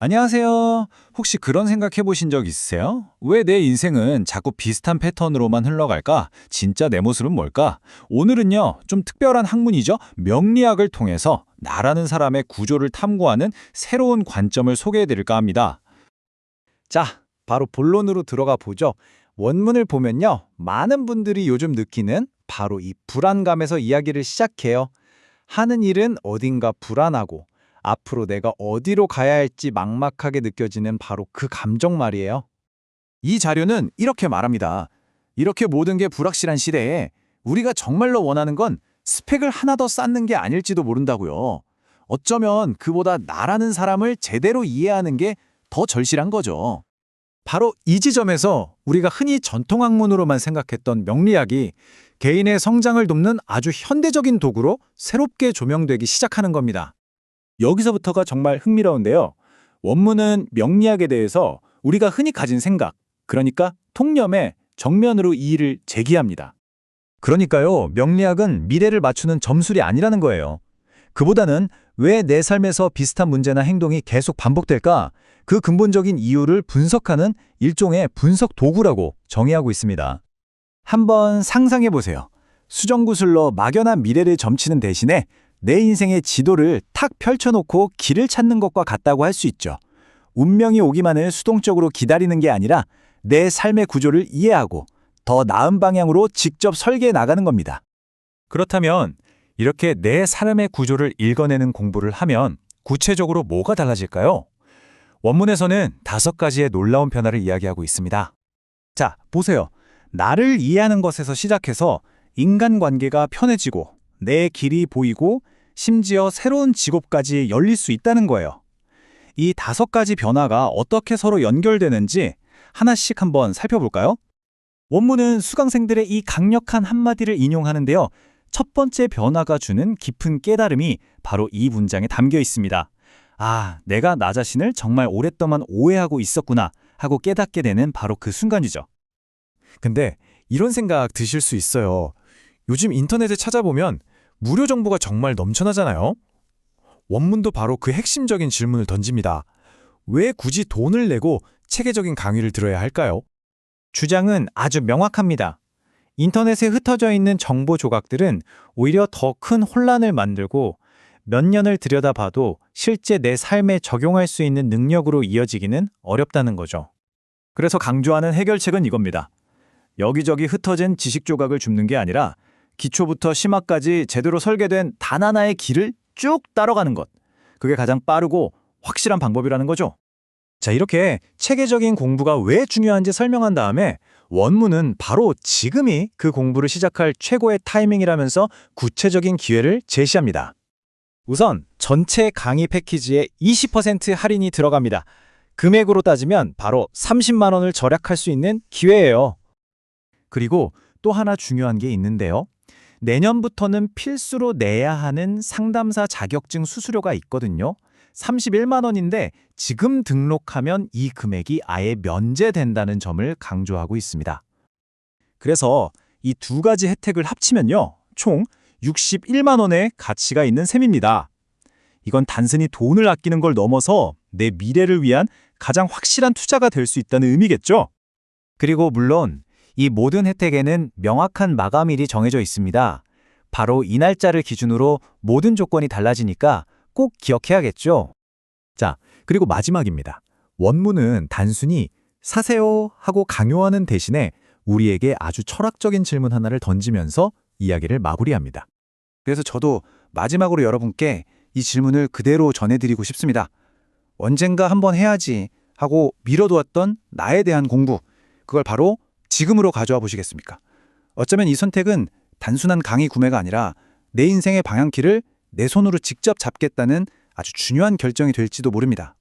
안녕하세요. 혹시 그런 생각 해 보신 적 있으세요? 왜 내 인생은 자꾸 비슷한 패턴으로만 흘러갈까? 진짜 내 모습은 뭘까? 오늘은요, 좀 특별한 학문이죠. 명리학을 통해서 나라는 사람의 구조를 탐구하는 새로운 관점을 소개해 드릴까 합니다. 자, 바로 본론으로 들어가 보죠. 원문을 보면요. 많은 분들이 요즘 느끼는 바로 이 불안감에서 이야기를 시작해요. 하는 일은 어딘가 불안하고 앞으로 내가 어디로 가야 할지 막막하게 느껴지는 바로 그 감정 말이에요. 이 자료는 이렇게 말합니다. 이렇게 모든 게 불확실한 시대에 우리가 정말로 원하는 건 스펙을 하나 더 쌓는 게 아닐지도 모른다고요. 어쩌면 그보다 나라는 사람을 제대로 이해하는 게 더 절실한 거죠. 바로 이 지점에서 우리가 흔히 전통 학문으로만 생각했던 명리학이 개인의 성장을 돕는 아주 현대적인 도구로 새롭게 조명되기 시작하는 겁니다. 여기서부터가 정말 흥미로운데요. 원문은 명리학에 대해서 우리가 흔히 가진 생각, 그러니까 통념에 정면으로 이의를 제기합니다. 그러니까요, 명리학은 미래를 맞추는 점술이 아니라는 거예요. 그보다는 왜 내 삶에서 비슷한 문제나 행동이 계속 반복될까? 그 근본적인 이유를 분석하는 일종의 분석 도구라고 정의하고 있습니다. 한번 상상해 보세요. 수정구슬로 막연한 미래를 점치는 대신에 내 인생의 지도를 탁 펼쳐놓고 길을 찾는 것과 같다고 할 수 있죠. 운명이 오기만을 수동적으로 기다리는 게 아니라 내 삶의 구조를 이해하고 더 나은 방향으로 직접 설계해 나가는 겁니다. 그렇다면 이렇게 내 삶의 구조를 읽어내는 공부를 하면 구체적으로 뭐가 달라질까요? 원문에서는 다섯 가지의 놀라운 변화를 이야기하고 있습니다. 자, 보세요. 나를 이해하는 것에서 시작해서 인간관계가 편해지고 내 길이 보이고 심지어 새로운 직업까지 열릴 수 있다는 거예요. 이 다섯 가지 변화가 어떻게 서로 연결되는지 하나씩 한번 살펴볼까요? 원문은 수강생들의 이 강력한 한마디를 인용하는데요. 첫 번째 변화가 주는 깊은 깨달음이 바로 이 문장에 담겨 있습니다. 아, 내가 나 자신을 정말 오랫동안 오해하고 있었구나 하고 깨닫게 되는 바로 그 순간이죠. 근데 이런 생각 드실 수 있어요. 요즘 인터넷에 찾아보면 무료 정보가 정말 넘쳐나잖아요. 원문도 바로 그 핵심적인 질문을 던집니다. 왜 굳이 돈을 내고 체계적인 강의를 들어야 할까요? 주장은 아주 명확합니다. 인터넷에 흩어져 있는 정보 조각들은 오히려 더 큰 혼란을 만들고 몇 년을 들여다봐도 실제 내 삶에 적용할 수 있는 능력으로 이어지기는 어렵다는 거죠. 그래서 강조하는 해결책은 이겁니다. 여기저기 흩어진 지식 조각을 줍는 게 아니라 기초부터 심화까지 제대로 설계된 단 하나의 길을 쭉 따라가는 것. 그게 가장 빠르고 확실한 방법이라는 거죠. 자, 이렇게 체계적인 공부가 왜 중요한지 설명한 다음에 원문은 바로 지금이 그 공부를 시작할 최고의 타이밍이라면서 구체적인 기회를 제시합니다. 우선 전체 강의 패키지에 20% 할인이 들어갑니다. 금액으로 따지면 바로 30만 원을 절약할 수 있는 기회예요. 그리고 또 하나 중요한 게 있는데요. 내년부터는 필수로 내야 하는 상담사 자격증 수수료가 있거든요. 31만 원인데 지금 등록하면 이 금액이 아예 면제된다는 점을 강조하고 있습니다. 그래서 이 두 가지 혜택을 합치면요. 총 61만 원의 가치가 있는 셈입니다. 이건 단순히 돈을 아끼는 걸 넘어서 내 미래를 위한 가장 확실한 투자가 될 수 있다는 의미겠죠? 그리고 물론 이 모든 혜택에는 명확한 마감일이 정해져 있습니다. 바로 이 날짜를 기준으로 모든 조건이 달라지니까 꼭 기억해야겠죠. 자, 그리고 마지막입니다. 원문은 단순히 사세요 하고 강요하는 대신에 우리에게 아주 철학적인 질문 하나를 던지면서 이야기를 마무리합니다. 그래서 저도 마지막으로 여러분께 이 질문을 그대로 전해드리고 싶습니다. 언젠가 한번 해야지 하고 미뤄두었던 나에 대한 공부, 그걸 바로 지금으로 가져와 보시겠습니까? 어쩌면 이 선택은 단순한 강의 구매가 아니라 내 인생의 방향키를 내 손으로 직접 잡겠다는 아주 중요한 결정이 될지도 모릅니다.